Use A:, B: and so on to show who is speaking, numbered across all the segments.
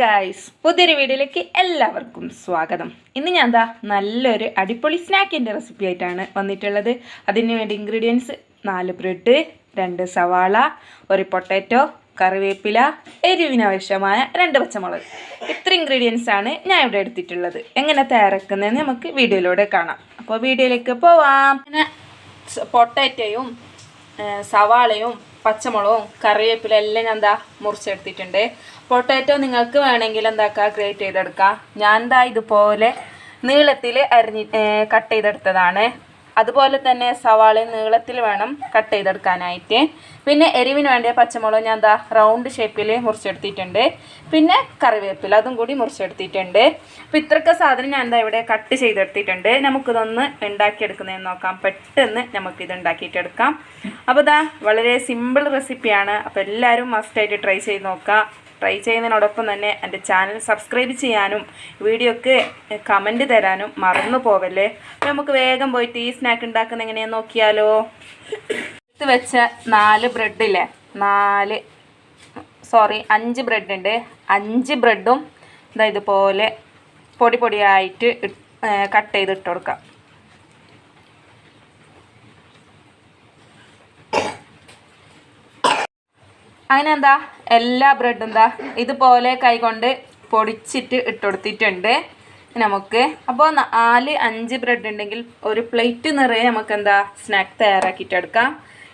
A: Guys പുതിയൊരു വീഡിയോയിലേക്ക് എല്ലാവർക്കും സ്വാഗതം ഇന്ന് ഞാൻ എന്താ നല്ലൊരു അടിപൊളി സ്നാക്കിൻ്റെ റെസിപ്പി ആയിട്ടാണ് വന്നിട്ടുള്ളത് അതിന് വേണ്ടി ഇൻഗ്രീഡിയൻസ് നാല് ബ്രെഡ് രണ്ട് സവാള ഒരു പൊട്ടാറ്റോ കറിവേപ്പില എരിവിനാവശ്യമായ രണ്ട് പച്ചമുളക് ഇത്ര ഇൻഗ്രീഡിയൻസ് ആണ് ഞാൻ ഇവിടെ എടുത്തിട്ടുള്ളത് എങ്ങനെ തയ്യാറാക്കുന്നതെന്ന് നമുക്ക് വീഡിയോയിലൂടെ കാണാം അപ്പോൾ വീഡിയോയിലേക്ക് പോവാം പിന്നെ പൊട്ടാറ്റോയും സവാളയും പച്ചമുളകും കറിവേപ്പില എല്ലാം ഞാൻ എന്താ മുറിച്ചെടുത്തിട്ടുണ്ട് പൊട്ടാറ്റോ നിങ്ങൾക്ക് വേണമെങ്കിൽ എന്താക്കുക ഗ്രേറ്റ് ചെയ്തെടുക്കാം ഞാൻ എന്താ ഇതുപോലെ നീളത്തിൽ അരിഞ്ഞ് കട്ട് ചെയ്തെടുത്തതാണ് അതുപോലെ തന്നെ സവാള നീളത്തിൽ വേണം കട്ട് ചെയ്തെടുക്കാനായിട്ട് പിന്നെ എരിവിന് വേണ്ടിയ പച്ചമുളക് ഞാൻ എന്താ റൗണ്ട് ഷേപ്പിൽ മുറിച്ചെടുത്തിട്ടുണ്ട് പിന്നെ കറിവേപ്പില അതും കൂടി മുറിച്ചെടുത്തിട്ടുണ്ട് അപ്പോൾ ഇത്രയ്ക്ക് സാധനം ഞാൻ എന്താ ഇവിടെ കട്ട് ചെയ്തെടുത്തിട്ടുണ്ട് നമുക്കിതൊന്ന് ഉണ്ടാക്കിയെടുക്കുന്നതെന്ന് നോക്കാം പെട്ടെന്ന് നമുക്കിത് ഉണ്ടാക്കിയിട്ടെടുക്കാം അപ്പോൾ ഇതാ വളരെ സിമ്പിൾ റെസിപ്പിയാണ് അപ്പോൾ എല്ലാവരും മസ്റ്റായിട്ട് ട്രൈ ചെയ്ത് നോക്കാം ട്രൈ ചെയ്യുന്നതിനോടൊപ്പം തന്നെ എൻ്റെ ചാനൽ സബ്സ്ക്രൈബ് ചെയ്യാനും വീഡിയോക്ക് കമൻറ്റ് തരാനും മറന്നു പോവല്ലേ നമുക്ക് വേഗം പോയിട്ട് ഈ സ്നാക്ക് ഉണ്ടാക്കുന്ന എങ്ങനെയാന്ന് നോക്കിയാലോ എടുത്ത് വെച്ച നാല് ബ്രെഡില്ലേ നാല് സോറി അഞ്ച് ബ്രെഡുണ്ട് ഉണ്ട് അഞ്ച് ബ്രെഡും ഇതാ ഇതുപോലെ പൊടി പൊടിയായിട്ട് കട്ട് ചെയ്ത് ഇട്ട് കൊടുക്കാം അങ്ങനെ എന്താ എല്ലാ ബ്രെഡും എന്താ ഇതുപോലെ കൈകൊണ്ട് പൊടിച്ചിട്ട് ഇട്ടുകൊടുത്തിട്ടുണ്ട് നമുക്ക് അപ്പോൾ നാല് അഞ്ച് ബ്രെഡ് ഉണ്ടെങ്കിൽ ഒരു പ്ലേറ്റ് നിറയെ നമുക്ക് എന്താ സ്നാക്ക് തയ്യാറാക്കിയിട്ടെടുക്കാം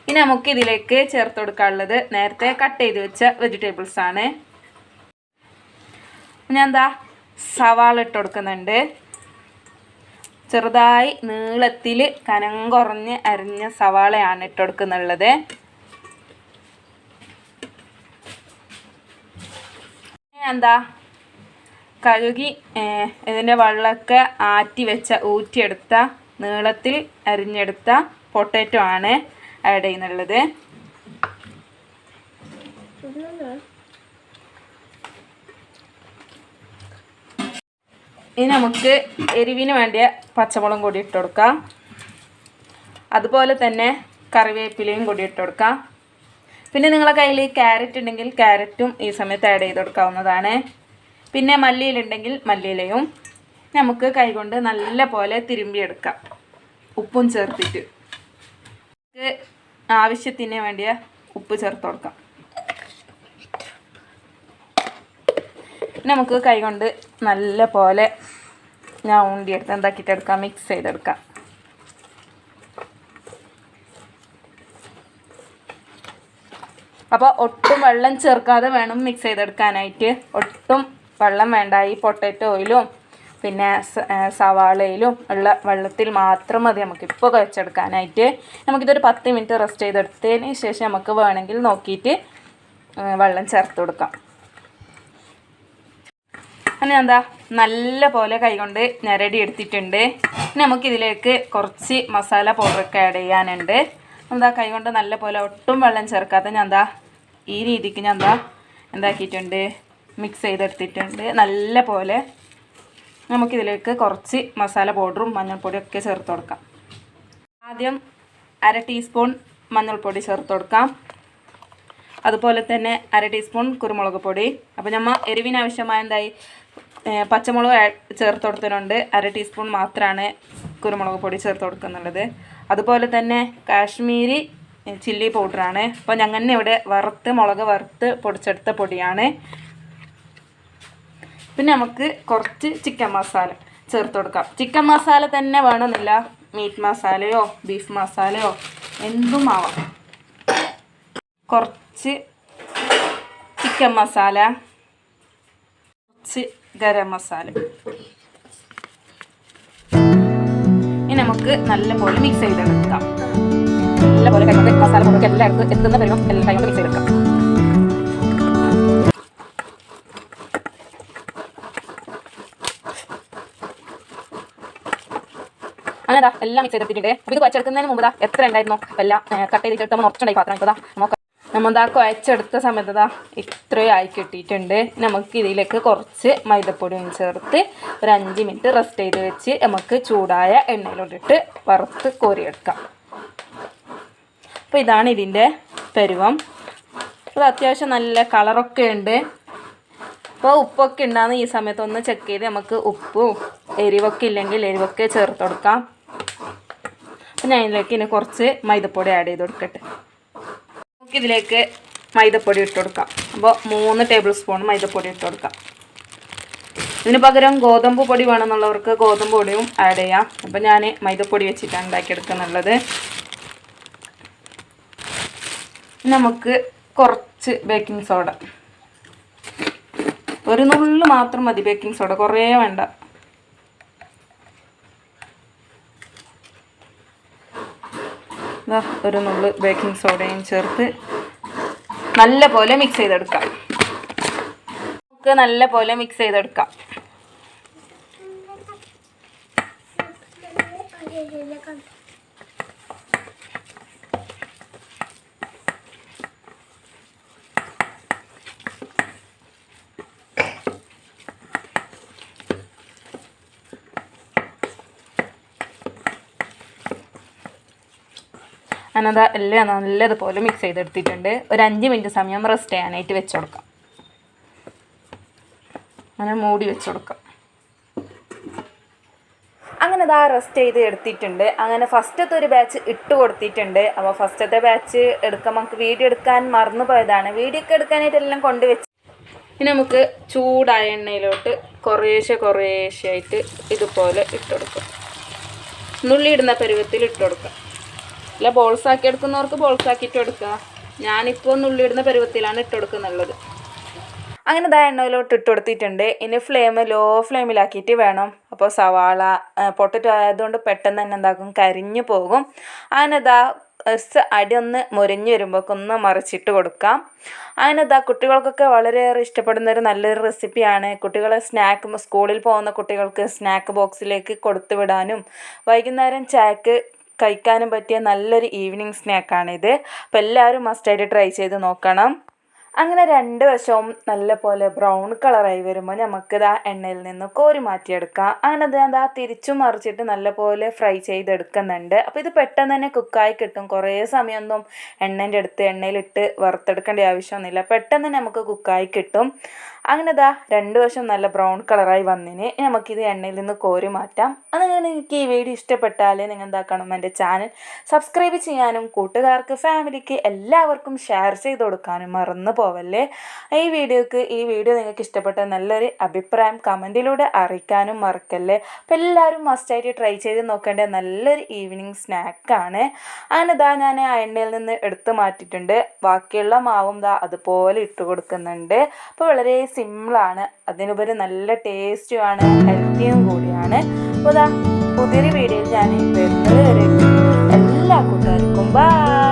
A: ഇനി നമുക്ക് ഇതിലേക്ക് ചേർത്ത് കൊടുക്കാനുള്ളത് നേരത്തെ കട്ട് ചെയ്ത് വെച്ച വെജിറ്റബിൾസ് ആണ് ഞാൻ എന്താ സവാള ഇട്ട് കൊടുക്കുന്നുണ്ട് ചെറുതായി നീളത്തിൽ കനം കുറഞ്ഞ് അരിഞ്ഞ സവാളയാണ് ഇട്ട് കൊടുക്കുന്നുള്ളത് എന്താ കഴുകി ഇതിൻ്റെ വെള്ളമൊക്കെ ആറ്റി വെച്ച ഊറ്റിയെടുത്ത നീളത്തിൽ അരിഞ്ഞെടുത്ത പൊട്ടറ്റോ ആണ് ആഡ് ചെയ്യുന്നുള്ളത് ഇനി നമുക്ക് എരിവിന് വേണ്ടിയ പച്ചമുളകും കൂടി ഇട്ട് കൊടുക്കാം അതുപോലെ തന്നെ കറിവേപ്പിലയും കൂടി ഇട്ട് കൊടുക്കാം പിന്നെ നിങ്ങളെ കയ്യിൽ ക്യാരറ്റ് ഉണ്ടെങ്കിൽ ക്യാരറ്റും ഈ സമയത്ത് ആഡ് ചെയ്ത് കൊടുക്കാവുന്നതാണ് പിന്നെ മല്ലിയിലുണ്ടെങ്കിൽ മല്ലിയിലയും നമുക്ക് കൈകൊണ്ട് നല്ല പോലെ തിരുമ്പിയെടുക്കാം ഉപ്പും ചേർത്തിട്ട് ആവശ്യത്തിന് വേണ്ടിയ ഉപ്പ് ചേർത്ത് കൊടുക്കാം നമുക്ക് കൈകൊണ്ട് നല്ല പോലെ ഞാൻ ഉണ്ടിയെടുത്ത് എന്താക്കിയിട്ടെടുക്കാം മിക്സ് ചെയ്തെടുക്കാം അപ്പോൾ ഒട്ടും വെള്ളം ചേർക്കാതെ വേണം മിക്സ് ചെയ്തെടുക്കാനായിട്ട് ഒട്ടും വെള്ളം വേണ്ട ഈ പൊട്ടറ്റോ ഓയിലും പിന്നെ സവാളയിലും ഉള്ള വെള്ളത്തിൽ മാത്രം മതി നമുക്ക് ഇപ്പോൾ കുഴച്ചെടുക്കാനായിട്ട് നമുക്കിതൊരു പത്ത് മിനിറ്റ് റെസ്റ്റ് ചെയ്തെടുത്തതിന് ശേഷം നമുക്ക് വേണമെങ്കിൽ നോക്കിയിട്ട് വെള്ളം ചേർത്ത് കൊടുക്കാം അങ്ങനെ എന്താ നല്ല പോലെ കൈകൊണ്ട് ഞരടി എടുത്തിട്ടുണ്ട് ഇനി നമുക്കിതിലേക്ക് കുറച്ച് മസാല പൗഡറൊക്കെ ആഡ് ചെയ്യാനുണ്ട് എന്താ കൈ കൊണ്ട് നല്ല പോലെ ഒട്ടും വെള്ളം ചേർക്കാത്ത ഞാൻ എന്താ ഈ രീതിക്ക് ഞാൻ എന്താ എന്താക്കിയിട്ടുണ്ട് മിക്സ് ചെയ്തെടുത്തിട്ടുണ്ട് നല്ല പോലെ നമുക്കിതിലേക്ക് കുറച്ച് മസാല പൗഡറും മഞ്ഞൾപ്പൊടിയും ഒക്കെ ചേർത്ത് കൊടുക്കാം ആദ്യം അര ടീസ്പൂൺ മഞ്ഞൾപ്പൊടി ചേർത്ത് കൊടുക്കാം അതുപോലെ തന്നെ അര ടീസ്പൂൺ കുരുമുളക് പൊടി അപ്പോൾ നമ്മൾ എരിവിനാവശ്യമായ എന്തായി പച്ചമുളക് ചേർത്ത് കൊടുത്തിട്ടുണ്ട് അര ടീസ്പൂൺ മാത്രമാണ് കുരുമുളക് പൊടി ചേർത്ത് കൊടുക്കുന്നുള്ളത് അതുപോലെ തന്നെ കാശ്മീരി ചില്ലി പൗഡറാണ് അപ്പോൾ ഞങ്ങൾ ഇവിടെ വറുത്ത് മുളക് വറുത്ത് പൊടിച്ചെടുത്ത പൊടിയാണ് പിന്നെ നമുക്ക് കുറച്ച് ചിക്കൻ മസാല ചേർത്ത് കൊടുക്കാം ചിക്കൻ മസാല തന്നെ വേണമെന്നില്ല മീറ്റ് മസാലയോ ബീഫ് മസാലയോ എന്തും ആവാം കുറച്ച് ചിക്കൻ മസാല കുറച്ച് ഗരം മസാല നമുക്ക് നല്ലപോലെ മിക്സ് ചെയ്തെടുക്കാം നല്ലപോലെ കൈകൊണ്ട് മസാല നമുക്ക് എല്ലായിടത്തും എത്തുന്ന പരുവം എല്ലാ കൈകൊണ്ട് മിക്സ് ചെയ്തെടുക്കാം അങ്ങനെ എല്ലാം മിക്സ് ചെയ്തെടുത്തിട്ടുണ്ട് ഇത് വച്ചെടുക്കുന്നതിന് മുമ്പ് എത്ര ഉണ്ടായിരുന്നു എല്ലാം കട്ട് ചെയ്തിട്ട് നമ്മൾ ഉറച്ചുണ്ടായി പാത്രം ഇപ്പോൾ നമുക്ക് ആ കുഴച്ചെടുത്ത സമയത്ത് ഇതാ ഇത്രയും ആയി കിട്ടിയിട്ടുണ്ട് നമുക്ക് ഇതിലേക്ക് കുറച്ച് മൈദപ്പൊടി ചേർത്ത് ഒരു അഞ്ച് മിനിറ്റ് റെസ്റ്റ് ചെയ്ത് വെച്ച് നമുക്ക് ചൂടായ എണ്ണയിലോട്ടിട്ട് വറുത്ത് കോരിയെടുക്കാം അപ്പോൾ ഇതാണ് ഇതിൻ്റെ പരുവം അത് അത്യാവശ്യം നല്ല കളറൊക്കെ ഉണ്ട് അപ്പോൾ ഉപ്പൊക്കെ ഉണ്ടാകുന്ന ഈ സമയത്ത് ഒന്ന് ചെക്ക് ചെയ്ത് നമുക്ക് ഉപ്പും എരിവൊക്കെ ഇല്ലെങ്കിൽ എരിവൊക്കെ ചേർത്ത് കൊടുക്കാം പിന്നെ അതിലേക്ക് ഇനി കുറച്ച് മൈദപ്പൊടി ആഡ് ചെയ്ത് കൊടുക്കട്ടെ ഇതിലേക്ക് മൈദപ്പൊടി ഇട്ട് കൊടുക്കാം അപ്പോൾ മൂന്ന് ടേബിൾ സ്പൂൺ മൈദപ്പൊടി ഇട്ട് കൊടുക്കാം ഇതിന് പകരം ഗോതമ്പ് പൊടി വേണമെന്നുള്ളവർക്ക് ഗോതമ്പ് പൊടിയും ആഡ് ചെയ്യാം അപ്പോൾ ഞാൻ മൈദപ്പൊടി വെച്ചിട്ടാണ് ഉണ്ടാക്കിയെടുക്കുന്നുള്ളത് നമുക്ക് കുറച്ച് ബേക്കിംഗ് സോഡ ഒരു നുള്ളു മാത്രം മതി ബേക്കിംഗ് സോഡ കുറേ വേണ്ട ഒരു നുള്ളു ബേക്കിംഗ് സോഡയും ചേർത്ത് നല്ല പോലെ മിക്സ് ചെയ്തെടുക്കാം നമുക്ക് നല്ല പോലെ മിക്സ് ചെയ്തെടുക്കാം Thank you. ഞാനത് എല്ലാം നല്ലതുപോലെ മിക്സ് ചെയ്തെടുത്തിട്ടുണ്ട് ഒരു അഞ്ച് മിനിറ്റ് സമയം റെസ്റ്റ് ചെയ്യാനായിട്ട് വെച്ച് കൊടുക്കാം അങ്ങനെ മൂടി വെച്ച് കൊടുക്കാം അങ്ങനെ അത് ആ റെസ്റ്റ് ചെയ്ത് എടുത്തിട്ടുണ്ട് അങ്ങനെ ഫസ്റ്റത്തെ ഒരു ബാച്ച് ഇട്ട് കൊടുത്തിട്ടുണ്ട് അപ്പോൾ ഫസ്റ്റത്തെ ബാച്ച് എടുക്കാൻ നമുക്ക് വീഡിയോ എടുക്കാൻ മറന്നു പോയതാണ് വീഡിയോ ഒക്കെ എടുക്കാനായിട്ട് എല്ലാം കൊണ്ട് വെച്ച് ഇനി നമുക്ക് ചൂടായ എണ്ണയിലോട്ട് കുറേശ്ശെ കുറേശ്ശെ ആയിട്ട് ഇതുപോലെ ഇട്ട് കൊടുക്കാം നുള്ളി ഇടുന്ന പരുവത്തിൽ ഇട്ടുകൊടുക്കാം അല്ല ബോൾസ് ആക്കി എടുക്കുന്നവർക്ക് ബോൾസ് ആക്കിയിട്ട് കൊടുക്കുക ഞാനിപ്പോൾ നുള്ളിയിടുന്ന പരുവത്തിലാണ് കൊടുക്കുന്നുള്ളത് അങ്ങനെ ദാ എണ്ണയിലോട്ട് ഇട്ട് കൊടുത്തിട്ടുണ്ട് ഇനി ഫ്ലെയിം ലോ ഫ്ലെയിമിലാക്കിയിട്ട് വേണം അപ്പോൾ സവാള പൊട്ടറ്റോ ആയതുകൊണ്ട് പെട്ടെന്ന് തന്നെ എന്താക്കും കരിഞ്ഞു പോകും അങ്ങനെ ദാ എസ് അടി ഒന്ന് മുരിഞ്ഞു വരുമ്പോഴൊക്കൊന്ന് മറിച്ചിട്ട് കൊടുക്കാം അങ്ങനെ ഇതാ കുട്ടികൾക്കൊക്കെ വളരെയേറെ ഇഷ്ടപ്പെടുന്ന ഒരു നല്ലൊരു റെസിപ്പിയാണ് കുട്ടികളെ സ്നാക്ക് സ്കൂളിൽ പോകുന്ന കുട്ടികൾക്ക് സ്നാക്ക് ബോക്സിലേക്ക് കൊടുത്തു വിടാനും വൈകുന്നേരം ചായക്ക് കഴിക്കാനും പറ്റിയ നല്ലൊരു ഈവനിങ് സ്നാക്കാണിത് അപ്പോൾ എല്ലാവരും മസ്റ്റായിട്ട് ട്രൈ ചെയ്ത് നോക്കണം അങ്ങനെ രണ്ട് വശവും നല്ല പോലെ ബ്രൗൺ കളറായി വരുമ്പോൾ നമുക്ക് ആ എണ്ണയിൽ നിന്ന് കോരി മാറ്റിയെടുക്കാം അങ്ങനെ അത് ആ തിരിച്ചു മറിച്ചിട്ട് നല്ല പോലെ ഫ്രൈ ചെയ്തെടുക്കുന്നുണ്ട് അപ്പോൾ ഇത് പെട്ടെന്ന് തന്നെ കുക്കായി കിട്ടും കുറേ സമയമൊന്നും എണ്ണേൻ്റെ അടുത്ത് എണ്ണയിലിട്ട് വറുത്തെടുക്കേണ്ട ആവശ്യമൊന്നുമില്ല പെട്ടെന്ന് തന്നെ നമുക്ക് കുക്കായി കിട്ടും അങ്ങനെ ദാ രണ്ട് വശം നല്ല ബ്രൗൺ കളറായി വന്നതിന് നമുക്കിത് എണ്ണയിൽ നിന്ന് കോരി മാറ്റാം അങ്ങനെ നിങ്ങൾക്ക് ഈ വീഡിയോ ഇഷ്ടപ്പെട്ടാൽ നിങ്ങൾ എന്താക്കണം എൻ്റെ ചാനൽ സബ്സ്ക്രൈബ് ചെയ്യാനും കൂട്ടുകാർക്ക് ഫാമിലിക്ക് എല്ലാവർക്കും ഷെയർ ചെയ്ത് കൊടുക്കാനും മറന്നു പോവല്ലേ ഈ വീഡിയോക്ക് ഈ വീഡിയോ നിങ്ങൾക്ക് ഇഷ്ടപ്പെട്ട നല്ലൊരു അഭിപ്രായം കമൻറ്റിലൂടെ അറിയിക്കാനും മറക്കല്ലേ അപ്പോൾ എല്ലാവരും മസ്റ്റായിട്ട് ട്രൈ ചെയ്ത് നോക്കേണ്ട നല്ലൊരു ഈവനിങ് സ്നാക്കാണ് അങ്ങനെ ദാ ഞാൻ ആ എണ്ണയിൽ നിന്ന് എടുത്ത് മാറ്റിയിട്ടുണ്ട് ബാക്കിയുള്ള മാവും ദാ അതുപോലെ ഇട്ട് കൊടുക്കുന്നുണ്ട് അപ്പോൾ വളരെ സിമ്പിളാണ് അതിനുപരി നല്ല ടേസ്റ്റുമാണ് ഹെൽത്തിയും കൂടിയാണ് അപ്പോൾ പുതിയൊരു വീഡിയോയിൽ ഞാൻ വരുന്നത് എല്ലാ കൂട്ടുകാർക്കും ബൈ